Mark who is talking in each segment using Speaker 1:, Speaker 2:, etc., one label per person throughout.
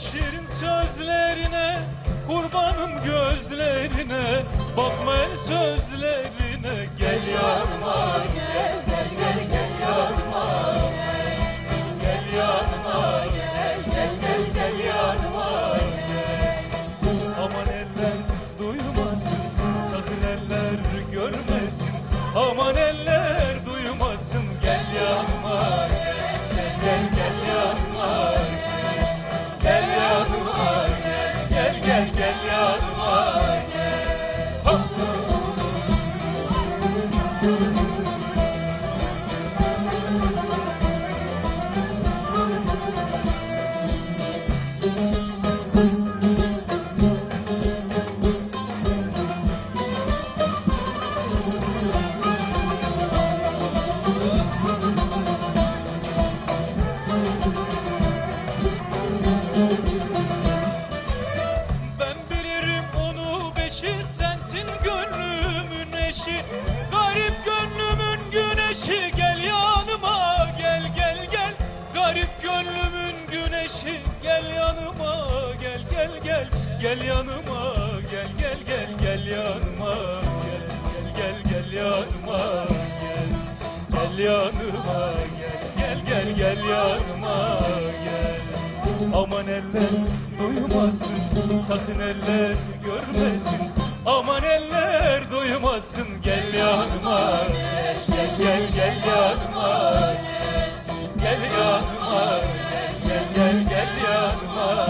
Speaker 1: şirin sözlerine Kurbanım gözlerine Bakma el sözlerine Gel yanıma gel Gel gel gel yanıma. Gel yanıma gel Gel gel gel yanıma. Gel Aman eller duymasın Sakın eller görmesin. Aman gel yardıma gel. Hop. Sensin gönlümün eşi Garip gönlümün güneşi. Gel yanıma gel gel gel. Garip gönlümün güneşi. Gel yanıma gel gel gel. Gel yanıma gel gel gel. Gel yanıma gel gel gel gel yanıma gel. Gel yanıma gel gel gel gel yanıma gel. Aman eller duymasın sakın eller görmesin Aman eller duymasın gel yanıma. Gel gel gel gel yanıma. Gel yanıma. Gel gel gel gel yanıma.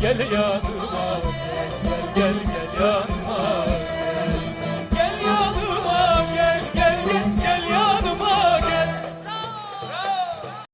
Speaker 1: Gel gel yanıma